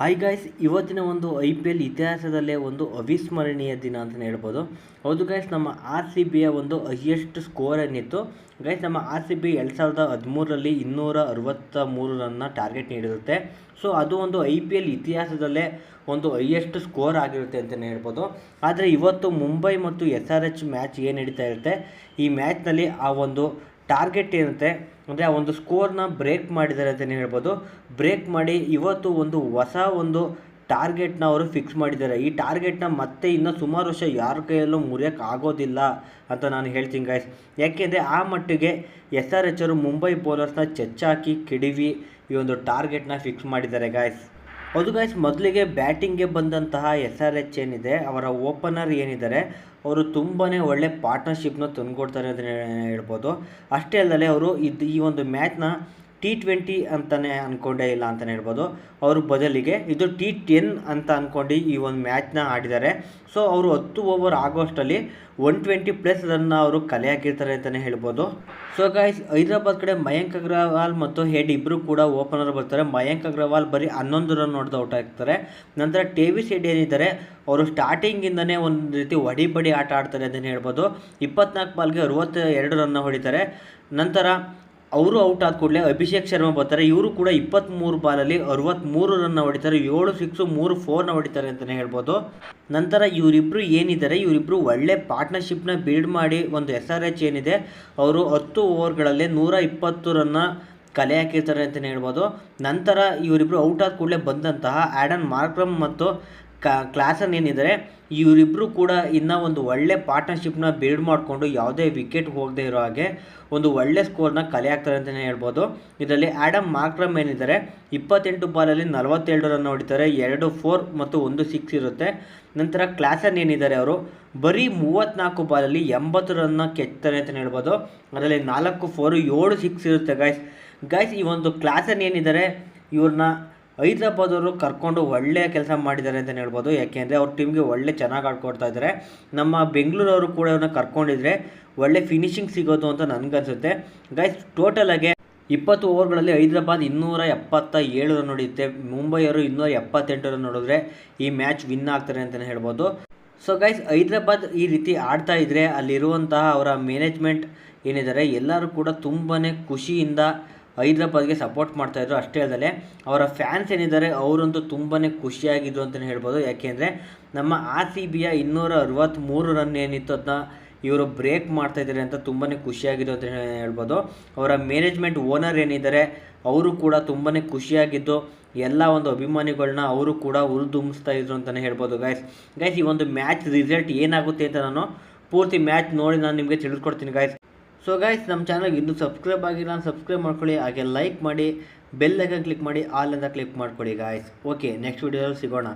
Hi guys ಇವತ್ತಿನ ಒಂದು I P L ಇತಿಹಾಸದಲ್ಲೇ ಒಂದು ಅವಿಸ್ಮರಣೀಯ ದಿನ ಅಂತಲೇ ಹೇಳ್ಬೋದು. ಹೌದು ಗಾಯ್ಸ್ ನಮ್ಮ ಆರ್ ಸಿ ಬಿಯ ಒಂದು ಹೈಯೆಸ್ಟ್ ಸ್ಕೋರ್ ಏನಿತ್ತು? ಗೈಸ್ ನಮ್ಮ ಆರ್ ಸಿ ಬಿ ಎರಡು ಸಾವಿರದ ಹದಿಮೂರರಲ್ಲಿ ಇನ್ನೂರ ಅರವತ್ತ ಮೂರು ರನ್ನ ಟಾರ್ಗೆಟ್ ನೀಡಿರುತ್ತೆ. ಸೊ ಅದು ಒಂದು ಐ ಪಿ ಎಲ್ ಇತಿಹಾಸದಲ್ಲೇ ಒಂದು ಹೈಯೆಸ್ಟ್ ಸ್ಕೋರ್ ಆಗಿರುತ್ತೆ ಅಂತಲೇ ಹೇಳ್ಬೋದು. ಆದರೆ, ಇವತ್ತು ಮುಂಬೈ ಮತ್ತು ಎಸ್ ಆರ್ ಎಚ್ ಮ್ಯಾಚ್ ಏನು ನಡೀತಾ ಇರುತ್ತೆ? ಈ ಮ್ಯಾಚ್ನಲ್ಲಿ ಆ ಒಂದು ಟಾರ್ಗೆಟ್ ಏನಂತೆ? ಅಂದರೆ ಆ ಒಂದು ಸ್ಕೋರ್ನ ಬ್ರೇಕ್ ಮಾಡಿದ್ದಾರೆ ಅಂತಲೇ ಹೇಳ್ಬೋದು. ಬ್ರೇಕ್ ಮಾಡಿ ಇವತ್ತು ಒಂದು ಹೊಸ ಒಂದು ಟಾರ್ಗೆಟ್ನ ಅವರು ಫಿಕ್ಸ್ ಮಾಡಿದ್ದಾರೆ. ಈ ಟಾರ್ಗೆಟ್ನ ಮತ್ತೆ ಇನ್ನೂ ಸುಮಾರು ವರ್ಷ ಯಾರ ಕೈಯಲ್ಲೂ ಮುರಿಯೋಕ್ಕೆ ಆಗೋದಿಲ್ಲ ಅಂತ ನಾನು ಹೇಳ್ತೀನಿ ಗಾಯ್ಸ್ ಯಾಕೆಂದರೆ ಆ ಮಟ್ಟಿಗೆ ಎಸ್ ಆರ್ ಎಚ್ ಅವರು ಮುಂಬೈ ಬೌಲರ್ಸ್ನ ಚಚ್ಚಾಕಿ ಕಿಡಿವಿ ಈ ಒಂದು ಟಾರ್ಗೆಟ್ನ ಫಿಕ್ಸ್ ಮಾಡಿದ್ದಾರೆ ಗಾಯ್ಸ್ ಅದು ಗಾಯ್ಸ್ ಮೊದಲಿಗೆ ಬ್ಯಾಟಿಂಗ್ಗೆ ಬಂದಂತಹ ಎಸ್ ಆರ್ ಎಚ್ ಏನಿದೆ, ಅವರ ಓಪನರ್ ಏನಿದ್ದಾರೆ ಅವರು ತುಂಬಾ ಒಳ್ಳೆ ಪಾರ್ಟ್ನರ್ಶಿಪ್ನ ತಂದುಕೊಡ್ತಾರೆ ಅಂತ ಹೇಳ್ಬೋದು. ಅಷ್ಟೇ ಅಲ್ಲದೆ ಅವರು ಇದು ಈ ಒಂದು ಮ್ಯಾಚ್ನ ಟಿ ಟ್ವೆಂಟಿ ಅಂತಲೇ ಅಂದ್ಕೊಂಡೇ ಇಲ್ಲ ಅಂತಲೇ ಹೇಳ್ಬೋದು. ಅವ್ರ ಬದಲಿಗೆ ಇದು ಟಿ ಟೆನ್ ಅಂತ ಅಂದ್ಕೊಂಡು ಈ ಒಂದು ಮ್ಯಾಚ್ನ ಆಡಿದ್ದಾರೆ. ಸೊ ಅವರು ಹತ್ತು ಓವರ್ ಆಗೋಷ್ಟರಲ್ಲಿ ಒನ್ ಟ್ವೆಂಟಿ ಪ್ಲಸ್ ರನ್ನ ಅವರು ಕಲೆ ಹಾಕಿರ್ತಾರೆ ಅಂತಲೇ ಹೇಳ್ಬೋದು. ಸೊ ಗಾಯ್ಸ್ ಹೈದರಾಬಾದ್ ಕಡೆ ಮಯಾಂಕ್ ಅಗ್ರವಾಲ್ ಮತ್ತು ಹೆಡ್ ಇಬ್ಬರು ಕೂಡ ಓಪನರ್ ಬರ್ತಾರೆ. ಮಯಾಂಕ್ ಅಗ್ರವಾಲ್ ಬರೀ ಹನ್ನೊಂದು ರನ್ ಹೊಡೆದು ಔಟ್ ಆಗ್ತಾರೆ. ನಂತರ ವಿ ಹೆಡ್ ಏನಿದ್ದಾರೆ ಅವರು ಸ್ಟಾರ್ಟಿಂಗಿಂದನೇ ಒಂದು ರೀತಿ ಒಡಿ ಬಡಿ ಆಟ ಆಡ್ತಾರೆ ಅಂತಲೇ ಹೇಳ್ಬೋದು. ಇಪ್ಪತ್ನಾಲ್ಕು ಬಾಲ್ಗೆ ಅರುವತ್ತ ಎರಡು ರನ್ನ ಹೊಡಿತಾರೆ. ನಂತರ ಅವರು ಔಟ್ ಆದ ಕೂಡಲೇ ಅಭಿಷೇಕ್ ಶರ್ಮಾ ಬರ್ತಾರೆ. ಇವರು ಕೂಡ ಇಪ್ಪತ್ತ್ಮೂರು ಬಾಲಲ್ಲಿ ಅರವತ್ತ್ಮೂರು ರನ್ನ ಹೊಡಿತಾರೆ. ಏಳು ಸಿಕ್ಸು ಮೂರು ಫೋರ್ನ ಹೊಡಿತಾರೆ ಅಂತಲೇ ಹೇಳ್ಬೋದು. ನಂತರ ಇವರಿಬ್ಬರು ಏನಿದ್ದಾರೆ? ಇವರಿಬ್ಬರು ಒಳ್ಳೆ ಪಾರ್ಟ್ನರ್ಶಿಪ್ನ ಬಿಲ್ಡ್ ಮಾಡಿ ಒಂದು ಎಸ್ ಆರ್ ಎಚ್ ಏನಿದೆ, ಅವರು ಹತ್ತು ಓವರ್ಗಳಲ್ಲಿ ನೂರ ಇಪ್ಪತ್ತು ರನ್ನ ಕಲೆ ಹಾಕಿರ್ತಾರೆ ಅಂತಲೇ ಹೇಳ್ಬೋದು. ನಂತರ ಇವರಿಬ್ಬರು ಔಟ್ ಆದ ಕೂಡಲೇ ಬಂದಂತಹ ಆ್ಯಡನ್ ಮಾರ್ಕ್ರಮ್ ಮತ್ತು ಕ ಕ್ಲಾಸನ್ ಏನಿದ್ದಾರೆ ಇವರಿಬ್ಬರು ಕೂಡ ಇನ್ನೂ ಒಂದು ಒಳ್ಳೆ ಪಾರ್ಟ್ನರ್ಶಿಪ್ನ ಬಿಲ್ಡ್ ಮಾಡಿಕೊಂಡು ಯಾವುದೇ ವಿಕೆಟ್ ಹೋಗದೇ ಇರೋ ಹಾಗೆ ಒಂದು ಒಳ್ಳೆ ಸ್ಕೋರ್ನ ಕಲೆ ಹಾಕ್ತಾರೆ ಅಂತಲೇ ಹೇಳ್ಬೋದು. ಇದರಲ್ಲಿ ಆ್ಯಡಮ್ ಮಾರ್ಕ್ರಮ್ ಏನಿದ್ದಾರೆ ಇಪ್ಪತ್ತೆಂಟು ಬಾಲಲ್ಲಿ ನಲವತ್ತೆರಡು ರನ್ ಹೊಡಿತಾರೆ, ಎರಡು ಫೋರ್ ಮತ್ತು ಒಂದು ಸಿಕ್ಸ್ ಇರುತ್ತೆ. ನಂತರ ಕ್ಲಾಸನ್ ಏನಿದ್ದಾರೆ ಅವರು, ಬರೀ ಮೂವತ್ತ್ನಾಲ್ಕು ಬಾಲಲ್ಲಿ ಎಂಬತ್ತು ರನ್ನ ಕೆತ್ತಾರೆ ಅಂತಲೇ ಹೇಳ್ಬೋದು. ಅದರಲ್ಲಿ ನಾಲ್ಕು ಫೋರು ಏಳು ಸಿಕ್ಸ್ ಇರುತ್ತೆ ಗಾಯ್ಸ್ ಗಾಯ್ಸ್ ಈ ಒಂದು ಕ್ಲಾಸನ್ ಏನಿದ್ದಾರೆ ಇವ್ರನ್ನ ಹೈದ್ರಾಬಾದ್ ಅವರು ಕರ್ಕೊಂಡು ಒಳ್ಳೆಯ ಕೆಲಸ ಮಾಡಿದ್ದಾರೆ ಅಂತಲೇ ಹೇಳ್ಬೋದು. ಯಾಕೆಂದರೆ ಅವ್ರ ಟೀಮ್ಗೆ ಒಳ್ಳೆ ಚೆನ್ನಾಗಿ ಆಡ್ಕೊಡ್ತಾ ಇದ್ದಾರೆ. ನಮ್ಮ ಬೆಂಗಳೂರವರು ಕೂಡ ಇವನ್ನ ಕರ್ಕೊಂಡಿದ್ರೆ ಒಳ್ಳೆ ಫಿನಿಶಿಂಗ್ ಸಿಗೋದು ಅಂತ ನನಗನ್ಸುತ್ತೆ ಗೈಸ್ ಟೋಟಲಾಗೆ ಇಪ್ಪತ್ತು ಓವರ್ಗಳಲ್ಲಿ ಹೈದ್ರಾಬಾದ್ ಇನ್ನೂರ ಎಪ್ಪತ್ತ ಏಳು ರನ್ ಹೊಡೆಯುತ್ತೆ. ಮುಂಬೈಯವರು ಇನ್ನೂರ ಎಪ್ಪತ್ತೆಂಟು ರನ್ ಹೊಡೆದ್ರೆ ಈ ಮ್ಯಾಚ್ ವಿನ್ ಆಗ್ತಾರೆ ಅಂತಲೇ ಹೇಳ್ಬೋದು. ಸೊ ಗೈಸ್ ಹೈದ್ರಾಬಾದ್ ಈ ರೀತಿ ಆಡ್ತಾ ಇದ್ದರೆ ಅಲ್ಲಿರುವಂತಹ ಅವರ ಮ್ಯಾನೇಜ್ಮೆಂಟ್ ಏನಿದ್ದಾರೆ, ಎಲ್ಲರೂ ಕೂಡ ತುಂಬಾ ಖುಷಿಯಿಂದ ಹೈದ್ರಾಬಾದ್ಗೆ ಸಪೋರ್ಟ್ ಮಾಡ್ತಾಯಿದ್ರು ಅಷ್ಟೇ ಅಲ್ಲದೆ ಅವರ ಫ್ಯಾನ್ಸ್ ಏನಿದ್ದಾರೆ ಅವರಂತೂ ತುಂಬಾ ಖುಷಿಯಾಗಿದ್ರು ಅಂತಲೇ ಹೇಳ್ಬೋದು. ಯಾಕೆಂದರೆ ನಮ್ಮ ಆರ್ ಸಿ ಬಿಯ ಇನ್ನೂರ ಅರವತ್ತ್ಮೂರು ರನ್ ಏನಿತ್ತು ಅದನ್ನ ಇವರು ಬ್ರೇಕ್ ಮಾಡ್ತಾಯಿದ್ದಾರೆ ಅಂತ ತುಂಬಾ ಖುಷಿಯಾಗಿದ್ದು ಅಂತ ಹೇಳ್ಬೋದು. ಅವರ ಮ್ಯಾನೇಜ್ಮೆಂಟ್ ಓನರ್ ಏನಿದ್ದಾರೆ, ಅವರು ಕೂಡ ತುಂಬಾ ಖುಷಿಯಾಗಿದ್ದು, ಎಲ್ಲ ಒಂದು ಅಭಿಮಾನಿಗಳನ್ನ ಅವರು ಕೂಡ ಹುರಿದುಂಬಿಸ್ತಾ ಇದ್ರು ಅಂತಲೇ ಹೇಳ್ಬೋದು ಗೈಸ್ ಗೈಸ್ ಈ ಒಂದು ಮ್ಯಾಚ್ ರಿಸಲ್ಟ್ ಏನಾಗುತ್ತೆ ಅಂತ ನಾನು ಪೂರ್ತಿ ಮ್ಯಾಚ್ ನೋಡಿ ನಾನು ನಿಮಗೆ ತಿಳಿಸ್ಕೊಡ್ತೀನಿ ಗಾಯ್ಸ್ ಸೊ ಗಾಯ್ಸ್ ನಮ್ಮ ಚಾನಲ್ಗೆ ಇನ್ನೂ ಸಬ್ಸ್ಕ್ರೈಬ್ ಆಗಿಲ್ಲ ಸಬ್ಸ್ಕ್ರೈಬ್ ಮಾಡ್ಕೊಳ್ಳಿ, ಹಾಗೆ ಲೈಕ್ ಮಾಡಿ ಬೆಲ್ ಐಕನ್ ಕ್ಲಿಕ್ ಮಾಡಿ ಆಲ್ ಅಂತ ಕ್ಲಿಕ್ ಮಾಡ್ಕೊಳ್ಳಿ ಗಾಯ್ಸ್ ಓಕೆ ನೆಕ್ಸ್ಟ್ ವೀಡಿಯೋದಲ್ಲಿ ಸಿಗೋಣ.